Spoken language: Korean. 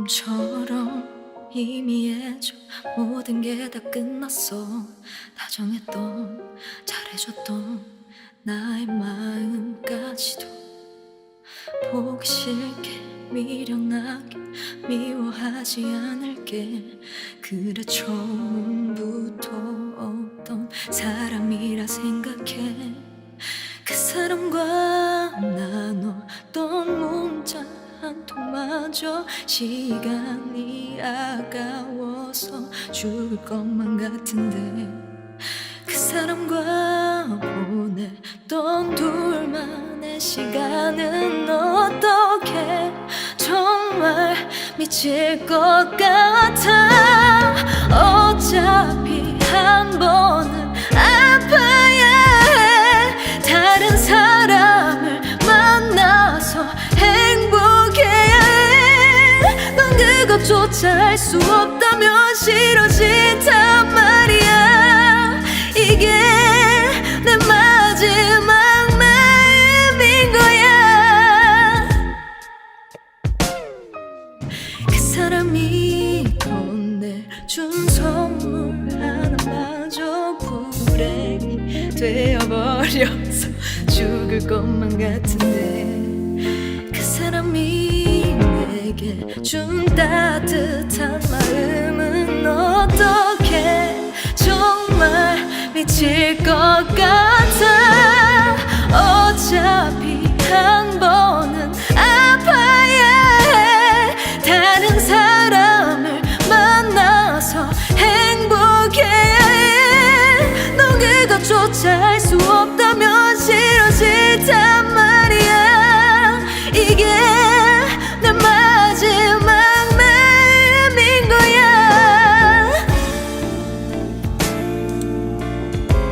꿈처럼 희미해져 모든 게 다 끝났어. 다정했던 잘해줬던 나의 마음까지도 보기 싫게 미련하게 미워하지 않을게. 그래 처음부터 없던 사람이라 생각해. 그 사람과 나눴던 문자 한 통마저 시간이 아까워서 죽을 것만 같은데 그 사람과 보냈던 둘만의 시간은 어떻게? 정말 미칠 것 같아 그것조차 할 수 없다면 싫어진단 말이야. 이게 내 마지막 마음인 거야. 그 사람이 건네준 선물 하나마저 불행이 되어버려서 죽을 것만 같은데 그 사람이 내게 준 따뜻한 마음은 어떻게 정말 미칠 것 같아